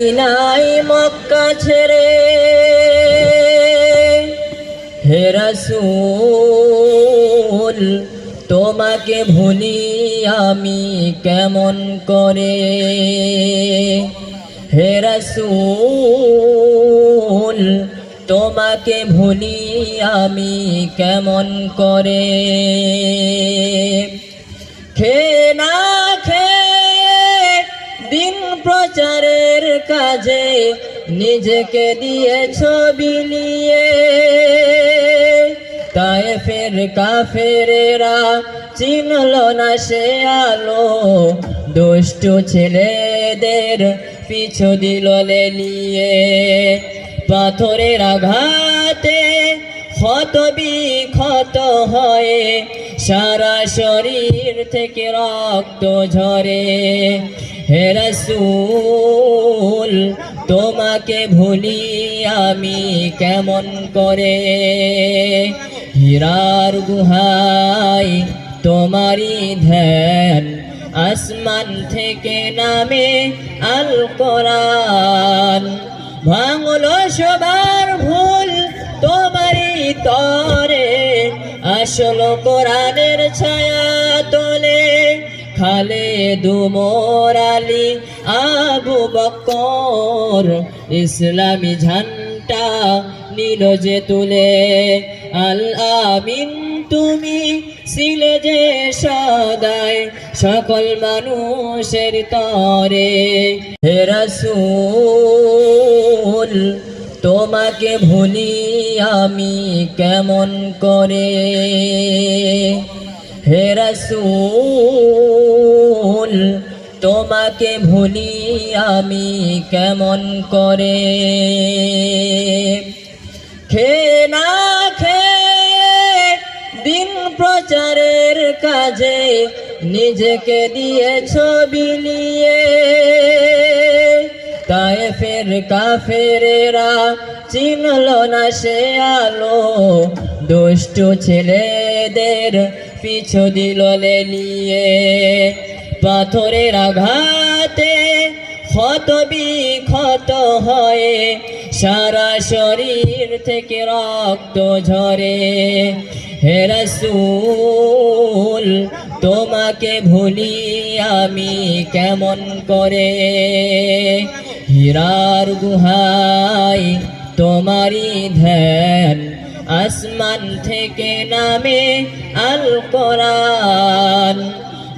নাই মক্কা ছেড়ে হে রাসূল, তোমাকে ভুলি আমি কেমন করে? হে রাসূল, তোমাকে ভুলি আমি কেমন করে? খে না খেয়ে দিন প্রচারের কাজে নিজেকে দিয়েছ বিলিয়ে তাই ফের কাফেরেরা চিনল না সে আলো। দুষ্টু ছেলেদের পিছু দিল লেলিয়ে। পাথরের আঘাতে ক্ষত বিক্ষত হয়ে সারা শরীর থেকে রক্ত ঝরে। হে রাসূল, তোমাকে ভুলি আমি কেমন করে? হীরার গুহাই তোমারই ধ্যান, আসমান থেকে নামে আল কোরআন। ভাঙলো সবার ভুল তোমারই তরে, আসল কোরআনের ছায়া খালে দুমোর আলী, আবু বকর ইসলামী ঝান্টা নীল যে তুলে, আল আমিন তুমি ছিলে যে সদায় সকল মানুষের তরে। হে রাসূল, তোমাকে ভুলি আমি কেমন করে? হে রাসূল, তোমাকে ভুলি আমি কেমন করে? খে না খেয়ে দিন প্রচারের কাজে নিজেকে দিয়েছ বিলিয়ে তাই ফের কাফেরেরা চিনল না সে আলো, দুষ্টু ছেলেদের পিছু দিল লেলিয়ে। পাথরের আঘাতে ক্ষত বিক্ষত হয়ে সারা শরীর থেকে রক্ত ঝরে। হে রাসূল, তোমাকে ভুলি আমি কেমন করে? হীরার গুহায় তোমারই ধ্যান আসমান থেকে নামে আল কোরআন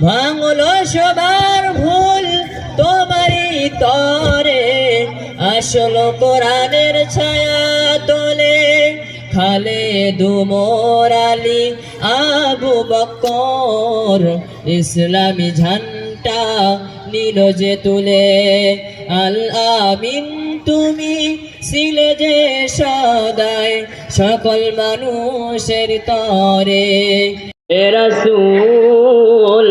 ভাঙলো সবার ভুল, তোমারই তরে। আসল কোরআনের ছায়া তোলে খালে দুমোর আলী, আবু বকর। ইসলামী ঝান্ডা নীল যে তুলে আল আমিন তুমি ছিলে যে সদায়। সকল মানুষের তরে। রসুল